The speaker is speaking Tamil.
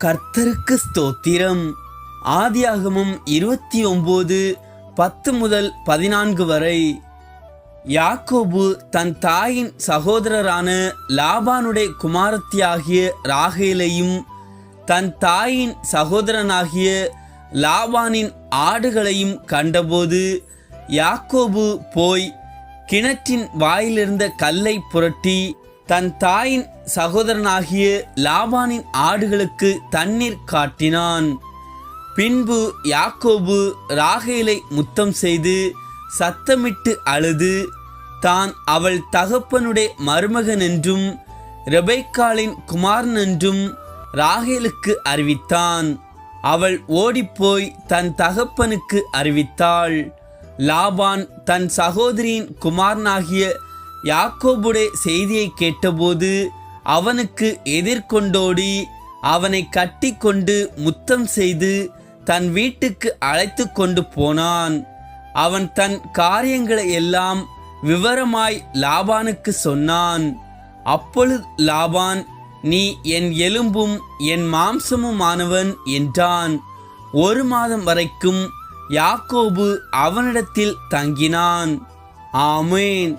கர்த்தருக்கு ஸ்தோத்திரம். ஆதியாகமும் இருபத்தி ஒன்பது பத்து முதல் பதினான்கு வரை. யாக்கோபு தன் தாயின் சகோதரரான லாபானுடைய குமாரத்தியாகிய ராகேலையும் தன் தாயின் சகோதரனாகிய லாபானின் ஆடுகளையும் கண்டபோது யாக்கோபு போய் கிணற்றின் வாயிலிருந்த கல்லை புரட்டி தன் தாயின் சகோதரனாகிய லாபானின் ஆடுகளுக்கு தண்ணீர் காட்டினான். பின்பு யாக்கோபு ராகேலை முத்தம் செய்து சத்தமிட்டு அழுது தான் அவள் தகப்பனுடைய மருமகன் என்றும் ரெபைக்காலின் குமாரன் என்றும் ராகேலுக்கு அறிவித்தான். அவள் ஓடிப்போய் தன் தகப்பனுக்கு அறிவித்தாள். லாபான் தன் சகோதரியின் குமாரனாகிய யாக்கோபுடைய செய்தியை கேட்டபோது அவனுக்கு எதிர்கொண்டோடி அவனை கட்டிக்கொண்டு முத்தம் செய்து தன் வீட்டுக்கு அழைத்து கொண்டு போனான். அவன் தன் காரியங்களை எல்லாம் விவரமாய் லாபானுக்கு சொன்னான். அப்பொழுது லாபான் நீ என் எலும்பும் என் மாம்சமுமானவன் என்றான். ஒரு மாதம் வரைக்கும் யாக்கோபு அவனிடத்தில் தங்கினான். ஆமேன்.